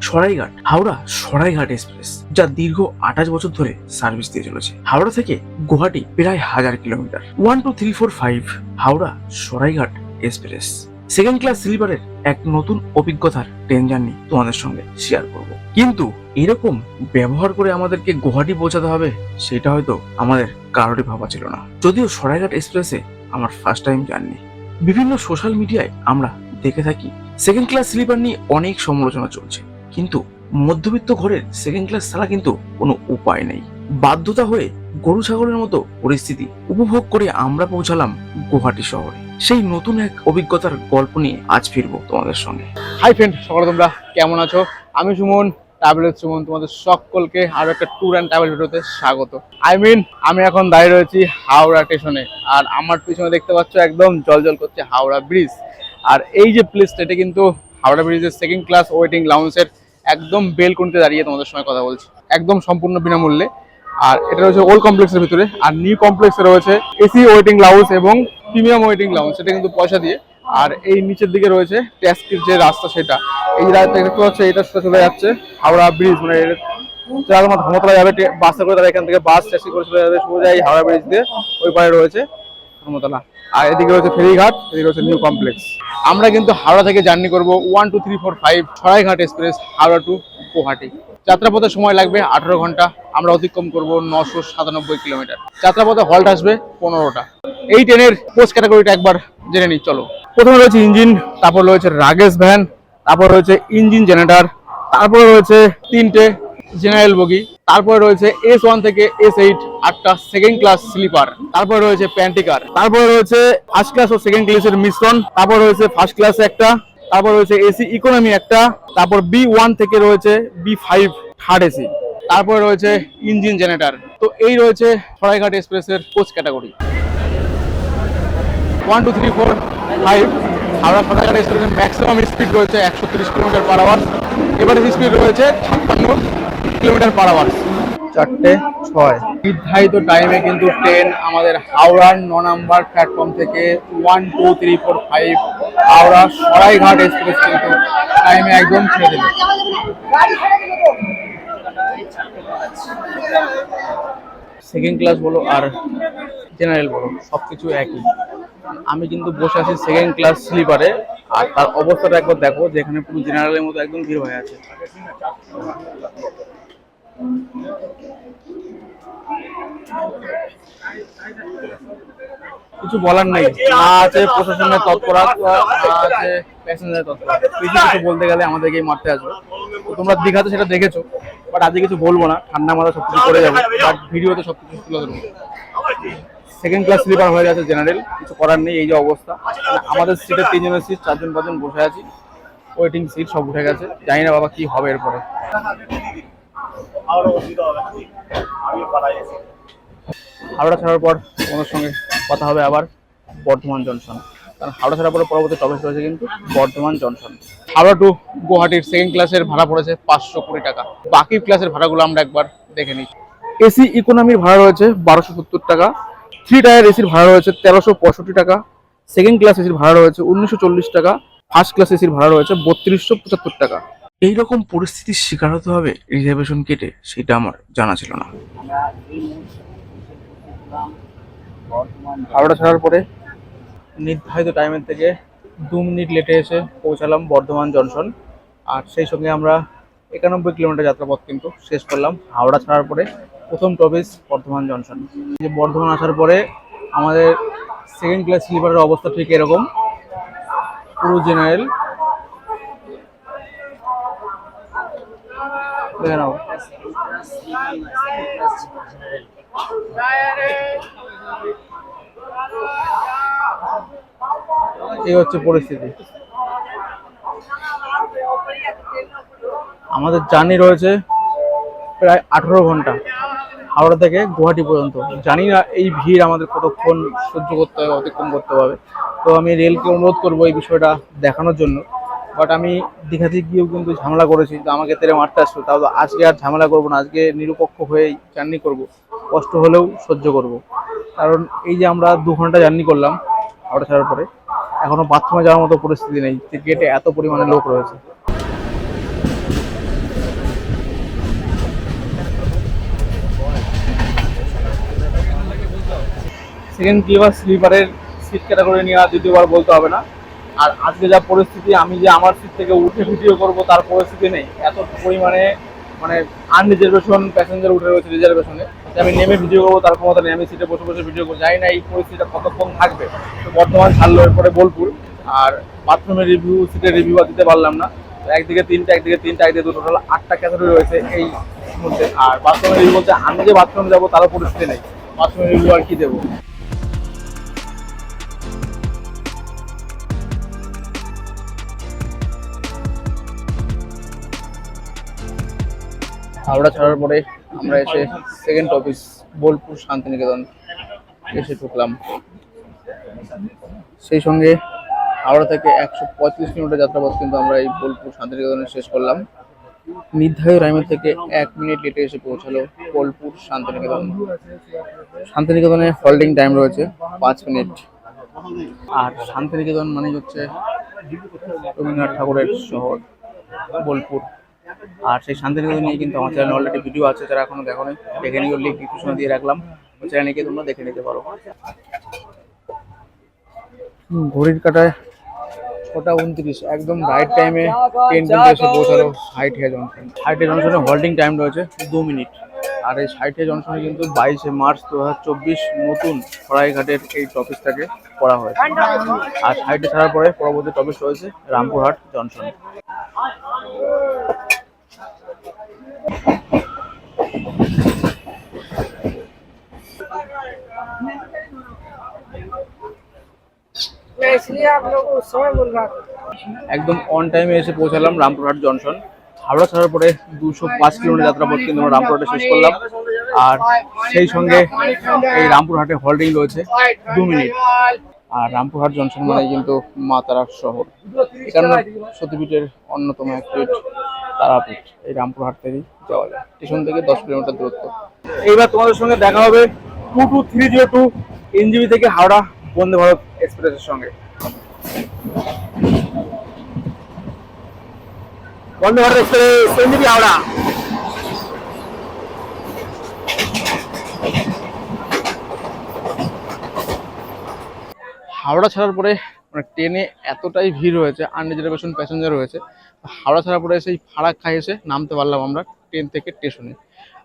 Saraighat, Howrah Saraighat express, যা দীর্ঘ আঠাশ বছর ধরে সার্ভিস দিয়ে চলেছে। হাওড়া থেকে গুয়াহাটি প্রায় হাজার kilometre. One, two, three, four, five, Howrah Saraighat express. Second class স্লিপারের এক নতুন অভিজ্ঞতার ট্রেন জার্নি তোমাদের সঙ্গে শেয়ার করব। কিন্তু এরকম ব্যবহার করে আমাদেরকে গুয়াহাটি পৌঁছাতে হবে, সেটা হয়তো আমাদের কারোরই ভাবা ছিল না। যদিও সরাইঘাট এক্সপ্রেসে আমার ফার্স্ট টাইম জার্নি। বিভিন্ন সোশ্যাল মিডিয়ায় আমরা দেখে থাকি। সেকেন্ড ক্লাস স্লিপার নিয়ে অনেক সমালোচনা চলছে। কিন্তু মধ্যবিত্ত ঘরের সেকেন্ড ক্লাস ছাড়া কিন্তু কোনো উপায় নেই। বাধ্যতা হয়ে গরু ছাগলের মতো পরিস্থিতি উপভোগ করে আমরা পৌঁছালাম গুয়াহাটি শহরে। সেই নতুন এক অভিজ্ঞতার গল্প নিয়ে আজ ফিরবো তোমাদের সঙ্গে। হাই ফ্রেন্ড সকলে তোমরা, কেমন আছো? আমি সুমন ট্রাভেলের সুমন, তোমাদের সকলকে আরও একটা ট্যুর অ্যান্ড ট্রাভেল ভিডিওতে স্বাগত। আই মিন আমি এখন দাঁড়িয়ে রয়েছি হাওড়া স্টেশনে আর আমার পিছনে দেখতে পাচ্ছ একদম জল জল করছে হাওড়া ব্রিজ আর এই যে প্লেসটা এটা কিন্তু হাওড়া ব্রিজের সেকেন্ড ক্লাস ওয়েটিং লাউন্সের একদম বেলকুনিতে দাঁড়িয়ে তোমাদের সঙ্গে কথা বলছি। একদম সম্পূর্ণ বিনামূল্যে। আর এটা রয়েছে ওল্ড কমপ্লেক্সের ভিতরে, আর নিউ কমপ্লেক্সে রয়েছে এসি ওয়েটিং লাউন্স এবং প্রিমিয়াম ওয়েটিং লাউন্স সেটা কিন্তু পয়সা দিয়ে। আর এই নিচের দিকে রয়েছে ট্যাক্সির যে রাস্তা সেটা। এই রাস্তা দেখতে পাচ্ছ, এটা সোজা চলে যাচ্ছে হাওড়া ব্রিজ মানে যারা তোমার যাবে বাসে করে তারা এখান থেকে বাস ট্যাক্সি করে চলে যাবে সোজা এই হাওড়া ব্রিজ দিয়ে ওই পারে রয়েছে। ধর্মতলা। আর এদিকে রয়েছে ফেরিঘাট, এদিকে রয়েছে নিউ কমপ্লেক্স। আমরা কিন্তু হাওড়া থেকে জার্নি করব one, two, three, four, five Saraighat express, Howrah to Guwahati. যাত্রাপথে সময় লাগবে আঠারো ঘণ্টা, আমরা অতিক্রম করব নশো সাতানব্বই কিলোমিটার। যাত্রাপথে হল্ট আসবে পনেরোটা। এই ট্রেনের পোস্ট ক্যাটাগরিটা একবার জেনে নিই, চলো। প্রথমে রয়েছে ইঞ্জিন, তারপর রয়েছে রাগেশ ভ্যান, তারপর রয়েছে ইঞ্জিন জেনারেটার, তারপর রয়েছে তিনটে জেনারেল বগি, তারপরে রয়েছে এস ওয়ান থেকে এস এইট আটটা সেকেন্ড ক্লাস স্লিপার তারপরে রয়েছে প্যান্টিকার তারপরে রয়েছে ফার্স্ট ক্লাস ও সেকেন্ড ক্লাসের মিশ্রণ তারপর রয়েছে ফার্স্ট ক্লাস একটা, তারপর রয়েছে এসি ইকোনমি একটা, তারপর বি ওয়ান থেকে রয়েছে বি ফাইভ থার্ড এসি তারপরে রয়েছে ইঞ্জিন জেনারেটর তো এই রয়েছে সরাইঘাট এক্সপ্রেসের coach category one two three four five Howrah Saraighat এক্সপ্রেসের ম্যাক্সিমাম স্পিড রয়েছে একশো তিরিশ কিলোমিটার পার আওয়ার এবারে স্পিড রয়েছে ছাপ্পান্ন কিলোমিটার পার আওয়ার চারটে ছয়। নির্ধারিত টাইমে কিন্তু ট্রেন আমাদের হাওড়ার ন নাম্বার প্ল্যাটফর্ম থেকে one two three four five Howrah Saraighat express কিন্তু টাইমে একদম ছেড়ে দেবে। সেকেন্ড ক্লাস বলো আর জেনারেল বলো সব কিছু একই। আমি কিন্তু বসে আছি সেকেন্ড ক্লাস স্লিপারে আর তার অবস্থাটা একবার দেখো যেখানে পুরো জেনারেলের মতো একদম ভিড় হয়ে আছে। কিছু বলার নেই। আছে প্রশাসনের তৎপরতা, না আছে প্যাসেঞ্জারের কিছু কিছু বলতে গেলে আমাদেরকেই মারতে আসবে। তোমরা দীঘাতে সেটা দেখেছ বাট আজকে কিছু বলব না। ঠান্ডা মাথা সব কিছু করে যাব বাট ভিডিওতে সব কিছু তুলে ধরবো। সেকেন্ড ক্লাস স্লিপার হয়ে গেছে জেনারেল কিছু করার নেই, এই যে অবস্থা। মানে আমাদের সিটে তিনজনের সিট চারজন পাঁচজন বসে আছি। ওয়েটিং সিট সব উঠে গেছে। জানি না বাবা কি হবে এরপরে। হাওড়া ছাড়ার পর তোমাদের সঙ্গে কথা হবে আবার বর্ধমান জংশন। কারণ হাওড়া ছাড়ার পরে পরবর্তী টপিক রয়েছে কিন্তু বর্ধমান জংশন। হাওড়া টু গুয়াহাটির সেকেন্ড ক্লাসের ভাড়া পড়েছে পাঁচশো কুড়ি টাকা। বাকি ক্লাসের ভাড়াগুলো আমরা একবার দেখে নিই। এসি ইকোনমির ভাড়া রয়েছে বারোশো সত্তর টাকা। থ্রি টায়ার এসির ভাড়া রয়েছে তেরোশো পঁয়ষট্টি টাকা। সেকেন্ড ক্লাস এসির ভাড়া রয়েছে উনিশশো চল্লিশ টাকা। ফার্স্ট ক্লাস এসির ভাড়া রয়েছে বত্রিশশো পঁচাত্তর টাকা। এই রকম পরিস্থিতির শিকার হতে হবে রিজার্ভেশন কেটে সেটা আমার জানা ছিল না। হাওড়া ছাড়ার পরে? নির্ধারিত টাইমের থেকে দু মিনিট লেটে এসে পৌঁছালাম বর্ধমান জংশন আর সেই সঙ্গে আমরা একানব্বই কিলোমিটার যাত্রাপথ কিন্তু শেষ করলাম হাওড়া ছাড়ার পরে প্রথম টপিস বর্ধমান জংশন যে বর্ধমান আসার পরে আমাদের সেকেন্ড ক্লাস স্লিপারের অবস্থা ঠিক এরকম। পুরো জেনারেল এই হচ্ছে পরিস্থিতি। আমাদের জার্নি রয়েছে প্রায় আঠেরো ঘণ্টা, হাওড়া থেকে গুয়াহাটি পর্যন্ত। জানি না এই ভিড় আমাদের কতক্ষণ সহ্য করতে হবে, অতিক্রম করতে হবে। তো আমি রেলকে অনুরোধ করব এই বিষয়টা দেখানোর জন্য। বাট আমি দীঘাতে গিয়েও কিন্তু ঝামেলা করেছি কিন্তু আমাকে তেলে মারতে আসছো তাহলে আজকে আর ঝামেলা করব না, আজকে নিরপেক্ষ হয়েই জার্নি করব, কষ্ট হলেও সহ্য করব। কারণ এই যে আমরা দু ঘণ্টা জার্নি করলাম, হাওড়া ছাড়ার পরে এখনও বাথরুমে যাওয়ার মতো পরিস্থিতি নেই যে গেটে এত পরিমাণে লোক রয়েছে। সেকেন্ড ক্লিপার স্লিপারের সিট ক্যাটাগরি নিয়ে আর দ্বিতীয়বার বলতে হবে না। আর আজকে যা পরিস্থিতি, আমি যে আমার সিট থেকে উঠে ভিডিও করব, তার পরিস্থিতি নেই। এত পরিমাণে মানে আনরিজার্ভেশন প্যাসেঞ্জার উঠে রয়েছে রিজার্ভেশনে আমি নেমে ভিডিও করব, তার ক্ষমতা নেই। আমি সিটে বসে বসে ভিডিও করব। জানি না এই পরিস্থিতিটা কতক্ষণ থাকবে। তো বর্তমান ছাড়লো এরপরে বোলপুর। আর বাথরুমের রিভিউ সিটের রিভিউ আর দিতে পারলাম না। একদিকে তিনটা একদিকে তিনটা, একদিকে দুটো, টোটাল আটটা ক্যাটাগরি রয়েছে এই মধ্যে আর বাথরুমের রিভিউ বলতে আমি যে বাথরুমে যাব, তারও পরিস্থিতি নেই। বাথরুমের রিভিউ আর কি দেবো? হাওড়া ছাড়ার পরে আমরা এসে সেকেন্ড অফিস বোলপুর শান্তিনিকেতন এসে ঢুকলাম। সেই সঙ্গে হাওড়া থেকে একশো পঁয়ত্রিশ কিলোমিটার যাত্রাপথ কিন্তু আমরা এই বোলপুর শান্তিনিকেতনে শেষ করলাম। নির্ধারিত টাইমের থেকে এক মিনিট লেটে এসে পৌঁছালো বোলপুর শান্তিনিকেতন। শান্তিনিকেতনে হোল্ডিং টাইম রয়েছে পাঁচ মিনিট আর শান্তিনিকেতন মানে হচ্ছে রবীন্দ্রনাথ ঠাকুরের শহর বোলপুর। আর সেই শান্তিনিকেতন নিয়ে কিন্তু আমার চ্যানেলে অলরেডি ভিডিও আছে, যারা এখনও দেখো দেখে নিও লিঙ্ক ডিসক্রিপশনে দিয়ে রাখলাম। চ্যানেলে গিয়ে তোমরা দেখে নিতে পারো। ঘড়ির কাটায় ছটা উনত্রিশ, একদম রাইট টাইমে ট্রেন কিন্তু এসে পৌঁছালো সাইটিয়া জংশন সাইটিয়া জংশনে হোল্ডিং টাইম রয়েছে দু মিনিট আর এই সাইটিয়া জংশনে কিন্তু বাইশে মার্চ দু হাজার চব্বিশ নতুন সরাইঘাটের এই টপিসটাকে করা হয়েছে। আর সাইটে ছাড়ার পরে পরবর্তী টপিস রয়েছে রামপুরহাট জংশন একদম অন টাইমে এসে পৌঁছালাম রামপুরহাট জংশন হাওড়া ছাড়ার পরে দুশো পাঁচ কিলোমিটার যাত্রাপথ কিন্তু আমরা রামপুরহাটে শেষ করলাম। আর সেই সঙ্গে এই রামপুরহাটে হোল্ডিং রয়েছে দু মিনিট। আর রামপুরহাট জংশন মানে কিন্তু মা তারার শহর এখানে সতীপীঠের অন্যতম একটি তারাপীঠ এই রামপুরহাট থেকেই যাওয়া যায়। স্টেশন থেকে দশ কিলোমিটার দূরত্ব। এইবার তোমাদের সঙ্গে দেখা হবে two two three zero two NGB থেকে হাওড়া বন্দে ভারত এক্সপ্রেসের সঙ্গে। Vande Bharat express NGB Howrah. Howrah ছাড়ার পরে মানে ট্রেনে এতটাই ভিড় হয়েছে আনরিজার্ভেশন প্যাসেঞ্জার রয়েছে, হাওড়া ছাড়ার পরে সেই ফারাক্কা এসে নামতে পারলাম আমরা ট্রেন থেকে স্টেশনে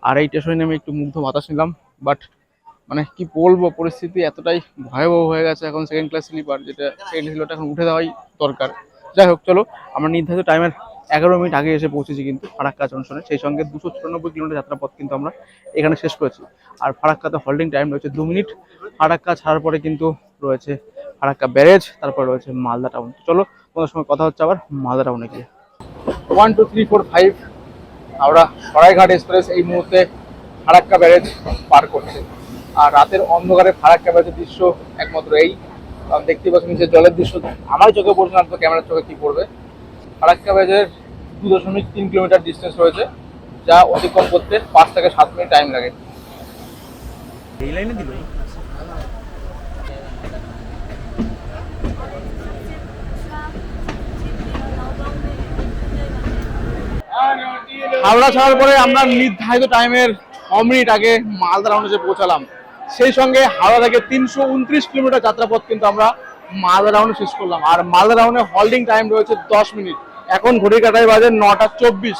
আর এই স্টেশনে আমি একটু মুগ্ধ বাতাস নিলাম বাট মানে কি বলব, পরিস্থিতি এতটাই ভয়াবহ হয়ে গেছে এখন সেকেন্ড ক্লাস স্লিপার যেটা সেকেন্ড স্লিপারটা এখন উঠে দেওয়াই দরকার। যাই হোক, চলো, আমরা নির্ধারিত টাইমের এগারো মিনিট আগে এসে পৌঁছেছি কিন্তু ফারাক্কা জংশনে সেই সঙ্গে দুশো চুরানব্বই কিলোমিটার যাত্রাপথ কিন্তু আমরা এখানে শেষ করেছি। আর ফারাক্কাতে হোল্ডিং টাইম রয়েছে দু মিনিট, ফারাক্কা ছাড়ার পরে কিন্তু রয়েছে ফারাক্কা ব্যারেজ, তারপর রয়েছে মালদা টাউন চলো, তোমাদের সঙ্গে কথা হচ্ছে আবার মালদা টাউনে গিয়ে। One two three four five আমরা সরাইঘাট এক্সপ্রেস এই মুহূর্তে ফারাক্কা ব্যারেজ পার করছে। আর রাতের অন্ধকারে ফারাক্কা ব্যারেজের দৃশ্য একমাত্র এই। কারণ দেখতে পাচ্ছি নিচে জলের দৃশ্য। আমার চোখে পড়ছে না তো ক্যামেরার চোখে কী পড়বে। ফারাক্কা ব্যারেজের দু দশমিক তিন কিলোমিটার ডিস্টেন্স রয়েছে, যা অতিক্রম করতে পাঁচ থেকে সাত মিনিট টাইম লাগে। হাওড়া ছাড়ার পরে আমরা নির্ধারিত টাইমের মিনিট আগে মালদা রাউন্ডে পৌঁছালাম। সেই সঙ্গে হাওড়া থেকে তিনশো উনত্রিশ কিলোমিটার যাত্রাপথ কিন্তু আমরা মালদা রাউন্ডে শেষ করলাম। আর মালদা রাউন্ডে হোল্ডিং টাইম রয়েছে দশ মিনিট। এখন ঘড়ি কাটায় বাজে নটা চব্বিশ।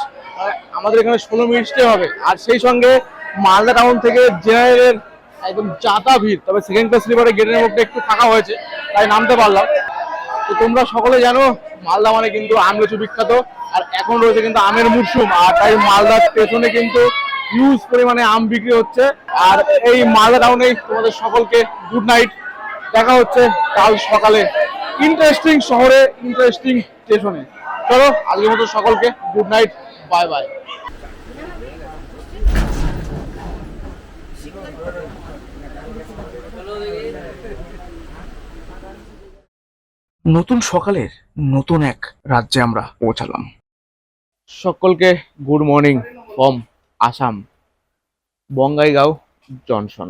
আমাদের এখানে ষোলো মিনিট স্টে হবে। আর সেই সঙ্গে মালদা টাউন থেকে জেনারেলের একদম চাতা ভিড়। তবে সেকেন্ড ক্লাস স্লিপারে গেটের মধ্যে একটু ফাঁকা হয়েছে, তাই নামতে পারলাম। তো তোমরা সকলে জানো, মালদা মানে কিন্তু আম লিচু বিখ্যাত, আর এখন রয়েছে কিন্তু আমের মরশুম, আর তাই মালদা স্টেশনে কিন্তু হিউজ পরিমাণে আম বিক্রি হচ্ছে। আর এই মালদা টাউনে তোমাদের সকলকে গুড নাইট দেখা হচ্ছে কাল সকালে ইন্টারেস্টিং শহরে ইন্টারেস্টিং স্টেশনে চলো, আজকের মতো সকলকে গুড নাইট বাই বাই নতুন সকালের নতুন এক রাজ্যে আমরা পৌঁছালাম। সকলকে good morning from Assam Bongaigaon Johnson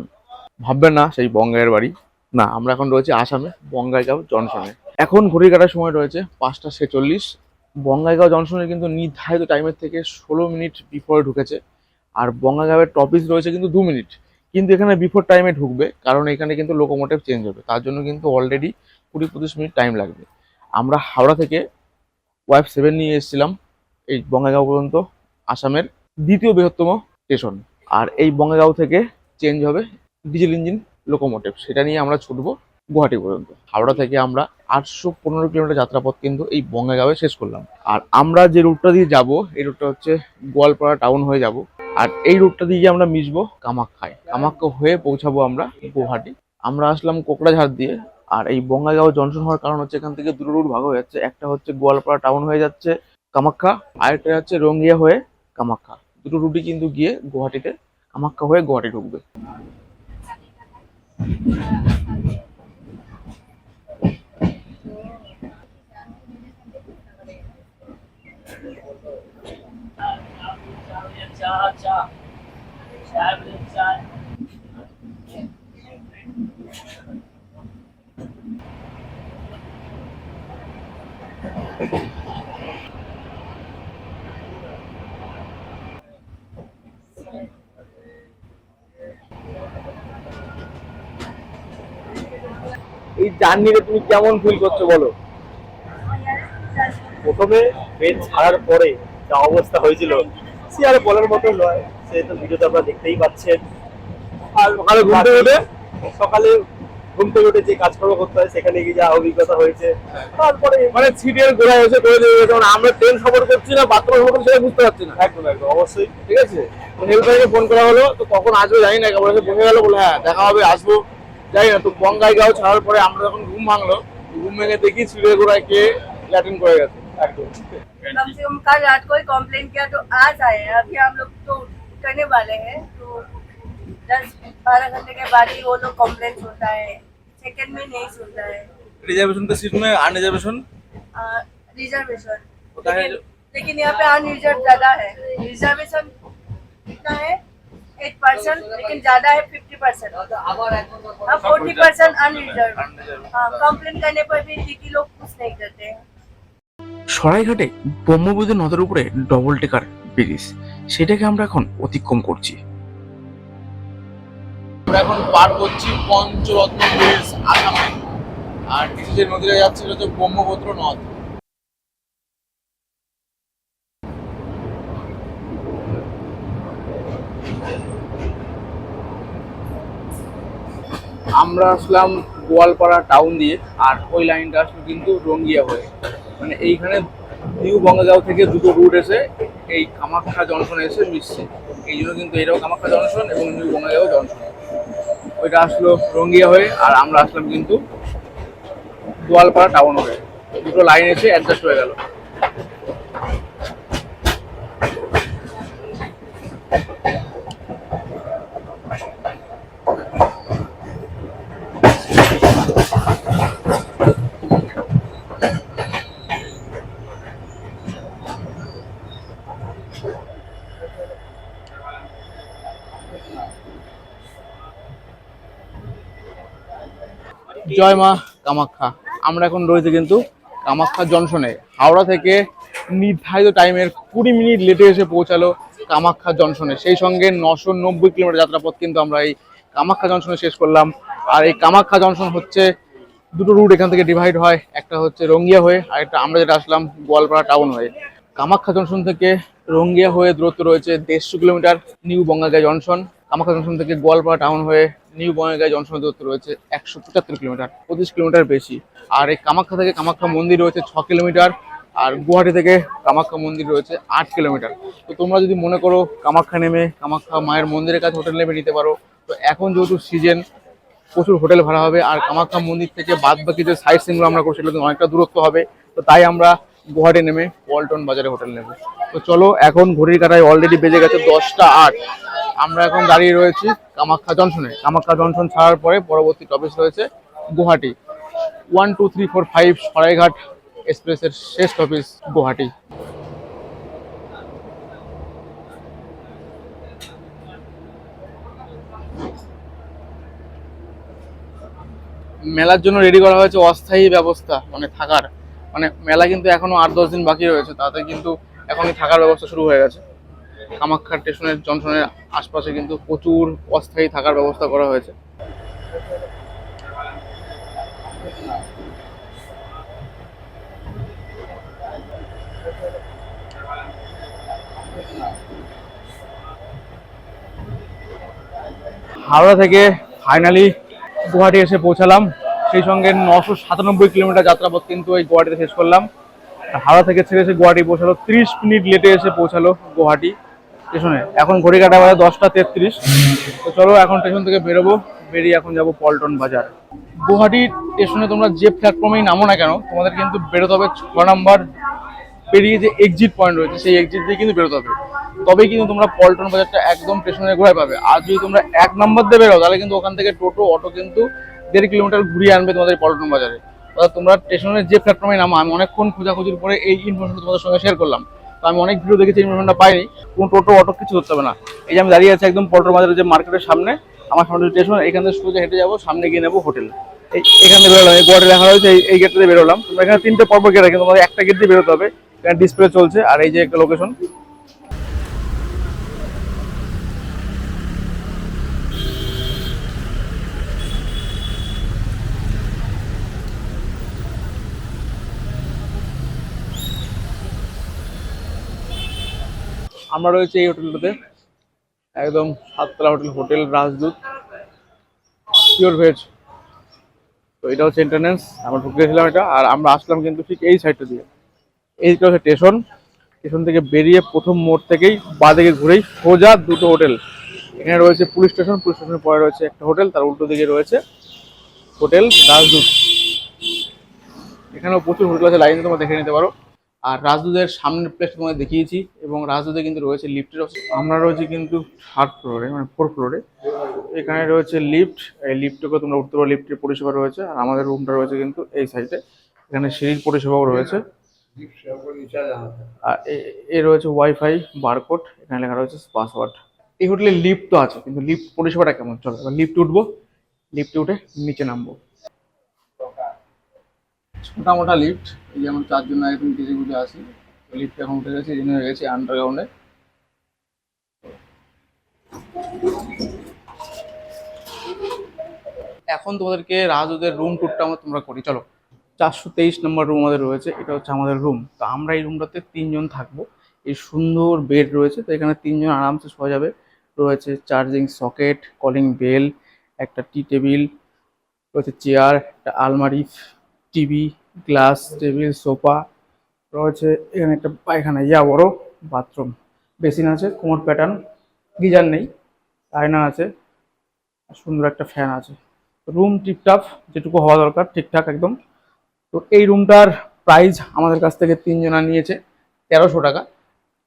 ভাববেন না, সেই বঙ্গাইয়ের বাড়ি। না, আমরা এখন রয়েছে আসামে, বঙ্গাইগাঁও জনসনে এখন ঘড়ি কাটার সময় রয়েছে পাঁচটা ছেচল্লিশ। বঙ্গাইগাঁও জনসনে কিন্তু নির্ধারিত টাইমের থেকে ষোলো মিনিট বিফোরে ঢুকেছে। আর বঙ্গাইগাঁওয়ের টপিস রয়েছে কিন্তু দু মিনিট কিন্তু এখানে বিফোর টাইমে ঢুকবে, কারণ এখানে কিন্তু লোকোমোটিভ চেঞ্জ হবে। তার জন্য কিন্তু অলরেডি কুড়ি, পঁচিশ মিনিট টাইম লাগবে। আমরা হাওড়া থেকে ওয়াইফ সেভেন নিয়ে এসেছিলাম এই বঙ্গাইগাঁও পর্যন্ত, আসামের দ্বিতীয় বৃহত্তম স্টেশন আর এই বঙ্গাইগাঁও থেকে চেঞ্জ হবে ডিজেল ইঞ্জিন লোকোমোটিভ সেটা নিয়ে আমরা ছুটবো গুয়াহাটি পর্যন্ত। হাওড়া থেকে আমরা আটশো পনেরো কিলোমিটার যাত্রাপথ কিন্তু এই বঙ্গাইগাঁওয়ে শেষ করলাম। আর আমরা যে রুটটা দিয়ে যাব, এই রুটটা হচ্ছে গোয়ালপাড়া টাউন হয়ে যাব। আর এই রুটটা দিয়ে আমরা মিশবো কামাখ্যায়। কামাখ্যা হয়ে পৌঁছাবো আমরা গুয়াহাটি। আমরা আসলাম কোকড়াঝাড় দিয়ে আর এই বঙ্গাইগাঁও জংশন হওয়ার কারণ হচ্ছে এখান থেকে দুটো রুট ভাগ হয়ে যাচ্ছে। একটা হচ্ছে গোয়ালপাড়া টাউন হয়ে যাচ্ছে কামাখ্যা আরেকটা হচ্ছে রঙ্গিয়া হয়ে কামাখ্যা দুটো রুটই কিন্তু গিয়ে গুয়াহাটিতে কামাখ্যা হয়ে গুয়াহাটি ঢুকবে। এই জার্নিতে তুমি কেমন ফিল করছ বলো? প্রথমে ট্রেন ছাড়ার পরে যা অবস্থা হয়েছিল সে আর বলার মতো নয়। সে তো ভিডিওতে আপনারা দেখতেই পাচ্ছেন। আর ঘুম থেকে সকালে ঘুম থেকে উঠে যে কাজকর্ম করতে হয় সেখানে গিয়ে যা অভিজ্ঞতা হয়েছে তারপরে মানে সিটের গোড়ায় এসে করে দেবে যেমন আমরা ট্রেন সফর করছি না বাথরুম সফর করছি সেটা বুঝতে পারছি না একদম একদম অবশ্যই ঠিক আছে হেল্পারকে ফোন করা হলো তো কখন আসবে জানি না কেবল এসে বসে গেল বলে হ্যাঁ দেখা হবে আসবো জানি না তো বঙ্গাইগাঁও ছাড়ার পরে আমরা যখন ঘুম ভাঙলো ঘুম ভেঙে দেখি সিটের গোড়ায় কে ল্যাটিন করে গেছে একদম कम से कम कल रात को ही कॉम्प्लेन किया तो आज आए हैं अभी हम लोग तो करने वाले हैं तो दस बारह घंटे के बाद ही वो लोग कॉम्प्लेन होता है सेकंड में नहीं सुनता है रिजर्वेशन के सीट में अनरिजर्वेशन रिजर्वेशन होता है लेकिन, लेकिन यहाँ पे अनरिजर्व ज्यादा है रिजर्वेशन कितना है एट परसेंट लेकिन ज्यादा है फिफ्टी परसेंट हाँ फोर्टी परसेंट अनरिजर्व हाँ कंप्लेन करने पर भी टीटी लोग कुछ नहीं करते हैं সরাইঘাটে ব্রহ্মপুত্র নদের উপরে ডবল টেকার ব্রিজ সেটাকে আমরা এখন অতিক্রম করছি আমরা এখন পার করছি পঞ্চরত্ন ব্রিজ আসামে। আর নিচে যে নদীটা যাচ্ছে সেটা হচ্ছে ব্রহ্মপুত্র নদ। আমরা আসলাম গোয়ালপাড়া টাউন দিয়ে, আর ওই লাইনটা আসলো কিন্তু রঙ্গিয়া হয়ে। মানে এইখানে নিউ বঙ্গাগাঁও থেকে দুটো রুট এসে এই কামাখ্যা জংশনে এসে মিশছে। এই জন্য কিন্তু এটাও কামাখ্যা জংশন এবং নিউ বঙ্গাগাঁও জংশন। ওইটা আসলো রঙ্গিয়া হয়ে আর আমরা আসলাম কিন্তু গোয়ালপাড়া টাউন হয়ে। দুটো লাইন এসে অ্যাডজাস্ট হয়ে গেল। জয় মা কামাখ্যা। আমরা এখন রয়েছে কিন্তু কামাখ্যা জংশনে হাওড়া থেকে নির্ধারিত টাইমের কুড়ি মিনিট লেটে এসে পৌঁছালো কামাখ্যা জংশনে সেই সঙ্গে নশো নব্বই কিলোমিটার যাত্রাপথ কিন্তু আমরা এই কামাখ্যা জংশনে শেষ করলাম। আর এই কামাখ্যা জংশন হচ্ছে দুটো রুট এখান থেকে ডিভাইড হয়। একটা হচ্ছে রঙ্গিয়া হয়ে, আর একটা আমরা যেটা আসলাম গোয়ালপাড়া টাউন হয়ে। কামাখ্যা জংশন থেকে রঙ্গিয়া হয়ে দূরত্ব রয়েছে দেড়শো kilometre new Bongaigaon junction Kamakhya junction থেকে গোয়ালপাড়া টাউন হয়ে নিউ বঙ্গাগাঁ জংশনের দূরত্ব রয়েছে একশো পঁচাত্তর কিলোমিটার, পঁচিশ কিলোমিটার বেশি। আর এই কামাখ্যা থেকে কামাখ্যা মন্দির রয়েছে ছ কিলোমিটার, আর গুয়াহাটি থেকে কামাখ্যা মন্দির রয়েছে আট কিলোমিটার। তো তোমরা যদি মনে করো কামাখ্যা নেমে কামাখ্যা মায়ের মন্দিরের কাছে হোটেল নেমে নিতে পারো, তো এখন যেহেতু সিজন প্রচুর হোটেল ভাড়া হবে, আর কামাখ্যা মন্দির থেকে বাদ বাকি যে সাইট সিনগুলো আমরা করছি সেগুলো অনেকটা দূরত্ব হবে, তো তাই আমরা গুয়াহাটি নেমে পল্টন বাজারে হোটেল নেব। তো চলো, এখন ঘড়ির কাটায় অলরেডি বেজে গেছে দশটা আট। আমরা এখন দাঁড়িয়ে রয়েছি কামাখ্যা জংশনে। কামাখ্যা জংশন ছাড়ার পরে পরবর্তী টপিস রয়েছে Guwahati. One two three four five Saraighat এক্সপ্রেসের শেষ টপিস গুয়াহাটি। মেলার জন্য রেডি করা হয়েছে অস্থায়ী ব্যবস্থা মানে থাকার। মানে মেলা কিন্তু এখনও আট, দশ দিন বাকি রয়েছে, তাতে কিন্তু এখনই থাকার ব্যবস্থা শুরু হয়ে গেছে। কামাখ্যা স্টেশনের জংশনের আশপাশে কিন্তু প্রচুর অস্থায়ী থাকার ব্যবস্থা করা হয়েছে। হাওড়া থেকে ফাইনালি গুয়াহাটি এসে পৌঁছালাম। সেই সঙ্গে নশো সাতানব্বই কিলোমিটার যাত্রাপথ কিন্তু এই গুয়াহাটিতে শেষ করলাম। হাওড়া থেকে ছেড়ে এসে গুয়াহাটি পৌঁছালো, ত্রিশ মিনিট লেটে এসে পৌঁছালো গুয়াহাটি। স্টেশনে এখন ঘড়ি কাটা বাজে দশটা তেত্রিশ। তো চলো এখন স্টেশন থেকে বেরোবো, বেরিয়ে এখন যাব পল্টন বাজার। গুয়াহাটি স্টেশনে তোমরা যে প্ল্যাটফর্মেই নামো না কেন, তোমাদের কিন্তু বেরোতে হবে ছ নাম্বার পেরিয়ে যে এক্সিট পয়েন্ট রয়েছে, সেই এক্সিট দিয়ে কিন্তু বেরোতে হবে। তবেই কিন্তু তোমরা পল্টন বাজারটা একদম স্টেশনের ঘোরায় পাবে। আর যদি তোমরা এক নম্বর দিয়ে বেরো তাহলে কিন্তু ওখান থেকে টোটো, অটো কিন্তু দেড় কিলোমিটার ঘুরিয়ে আনবে তোমাদের পল্টন বাজারে। তোমরা স্টেশনের যে প্ল্যাটফর্মে নামো, আমি অনেকক্ষণ খোঁজাখুঁজির পরে এই ইনফরমেশন তোমাদের সঙ্গে শেয়ার করলাম। আমি অনেক ভিডিও দেখেছি ইনফরমেশনটা পাইনি। কোনো টোটো, অটো কিছু ধরতে হবে না। এই যে আমি দাঁড়িয়ে আছি একদম পল্টর বাজারের যে মার্কেটের সামনে, আমার সামনে স্টেশন এখান থেকে সোজা হেঁটে যাব, সামনে গিয়ে নেব হোটেল। এখান থেকে বেরোলাম, এই গোয়াটে দেখা হয়েছে এই- গেট থেকে বেরোলাম। এখানে তিনটে পর্ব গেট আছে তোমাদের একটা গেট দিয়ে বেরোতে হবে এখানে ডিসপ্লে চলছে, আর এই যে একটা লোকেশন আমরা রয়েছে এই হোটেলটাতে। একদম সাততলা hotel hotel Rajdoot. Pure veg তো এটা হচ্ছে এন্টারনেন্স আমরা ঢুকে গেছিলাম এটা, আর আমরা আসলাম কিন্তু ঠিক এই সাইডটা দিয়ে। এইটা হচ্ছে স্টেশন স্টেশন থেকে বেরিয়ে প্রথম মোড় থেকেই বাঁদিকে ঘুরেই সোজা দুটো হোটেল। এখানে রয়েছে পুলিশ স্টেশন পুলিশ স্টেশনের পরে রয়েছে একটা হোটেল, তার উল্টো দিকে রয়েছে হোটেল রাজদূত। এখানেও প্রচুর হোটেল আছে, লাইনে তোমরা দেখে নিতে পারো। আর রাজদূতের সামনের প্লেস তোমাদের দেখিয়েছি এবং রাজদূতে কিন্তু রয়েছে লিফটের আমরা রয়েছি কিন্তু থার্ড ফ্লোরে মানে ফোর ফ্লোরে এখানে রয়েছে লিফট এই লিফটকে তোমরা উঠতে পারো লিফটের পরিষেবা রয়েছে। আর আমাদের রুমটা রয়েছে কিন্তু এই সাইডে এখানে সিঁড়ির পরিষেবাও রয়েছে। আর এ রয়েছে ওয়াইফাই বারকোড এখানে লেখা রয়েছে পাসওয়ার্ড এই হোটেলে লিফট তো আছে, কিন্তু লিফট পরিষেবাটা কেমন? চলো, এবার লিফট উঠবো। লিফটে উঠে নিচে নামবো। ছোটা মোটা লিফট এই যেমন চারজন একদম কেজি গুজে আসি লিফট এখন উঠে গেছে এই হয়ে গেছে আন্ডারগ্রাউন্ডে এখন তোমাদেরকে রাজুদের রুম ট্যুরটা আমরা তোমরা করি, চলো। চারশো তেইশ নম্বর রুম আমাদের রয়েছে, এটা হচ্ছে আমাদের রুম তো আমরা এই রুমটাতে তিনজন থাকব। এই সুন্দর বেড রয়েছে, তো এখানে তিনজন আরামসে শোয়া যাবে। রয়েছে চার্জিং সকেট কলিং বেল একটা টি টেবিল রয়েছে চেয়ার একটা আলমারি টিভি, গ্লাস, টেবিল, সোফা, রয়েছে এখানে একটা পায়খানা, ইয়া বড় বাথরুম। বেসিন আছে, কোমর প্যাটার্ন, গিজার নেই, আয়না আছে, সুন্দর একটা ফ্যান আছে। রুম টিপটাপ, যেটুকু হওয়া দরকার, ঠিকঠাক একদম। তো এই রুমটার প্রাইস আমাদের কাছ থেকে তিনজনা নিয়েছে, তেরোশো টাকা।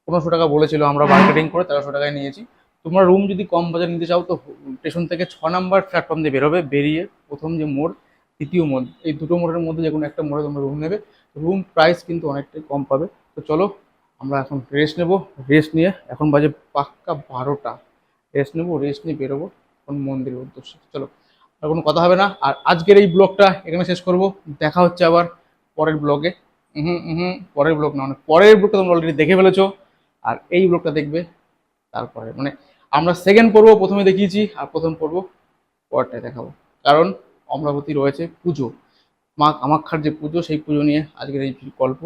পনেরোশো টাকা বলেছিল আমরা মার্কেটিং করে, তেরোশো টাকায় নিয়েছি। তোমরা রুম যদি কম বাজার নিতে চাও, তো স্টেশন থেকে ছ নাম্বার প্ল্যাটফর্ম দিয়ে বেরোবে, বেরিয়ে প্রথম যে মোড় দ্বিতীয় মোড় এই দুটো মোড়ের মধ্যে যে কোনো একটা মোড়ে তোমরা রুম নেবে। রুম প্রাইস কিন্তু অনেকটাই কম পাবে। তো চলো, আমরা এখন রেস্ট নেব। রেস্ট নিয়ে এখন বাজে পাক্কা বারোটা। রেস্ট নেব রেস্ট নিয়ে বেরোবো এখন মন্দিরের উদ্দেশ্যে। চলো, আর কোনো কথা হবে না। আর আজকের এই ব্লগটা এখানে শেষ করব। দেখা হচ্ছে আবার পরের ব্লগে। হুম হুম পরের ব্লগ না মানে পরের ব্লগটা তোমরা অলরেডি দেখে ফেলেছো। আর এই ব্লগটা দেখবে তারপরে। মানে আমরা সেকেন্ড পর্ব প্রথমে দেখিয়েছি, আর প্রথম পর্ব পরটায় দেখাবো। কারণ অমরাবতী রয়েছে পুজো। মা কামাক্ষার যে পুজো, সেই পুজো নিয়ে আজকের এই গল্প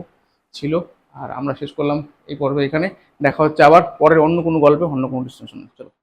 ছিল। আর আমরা শেষ করলাম এই পর্বে এখানে। দেখা হচ্ছে আবার পরের অন্য কোনো গল্পে, অন্য কোনো ডিসকাশন চলো।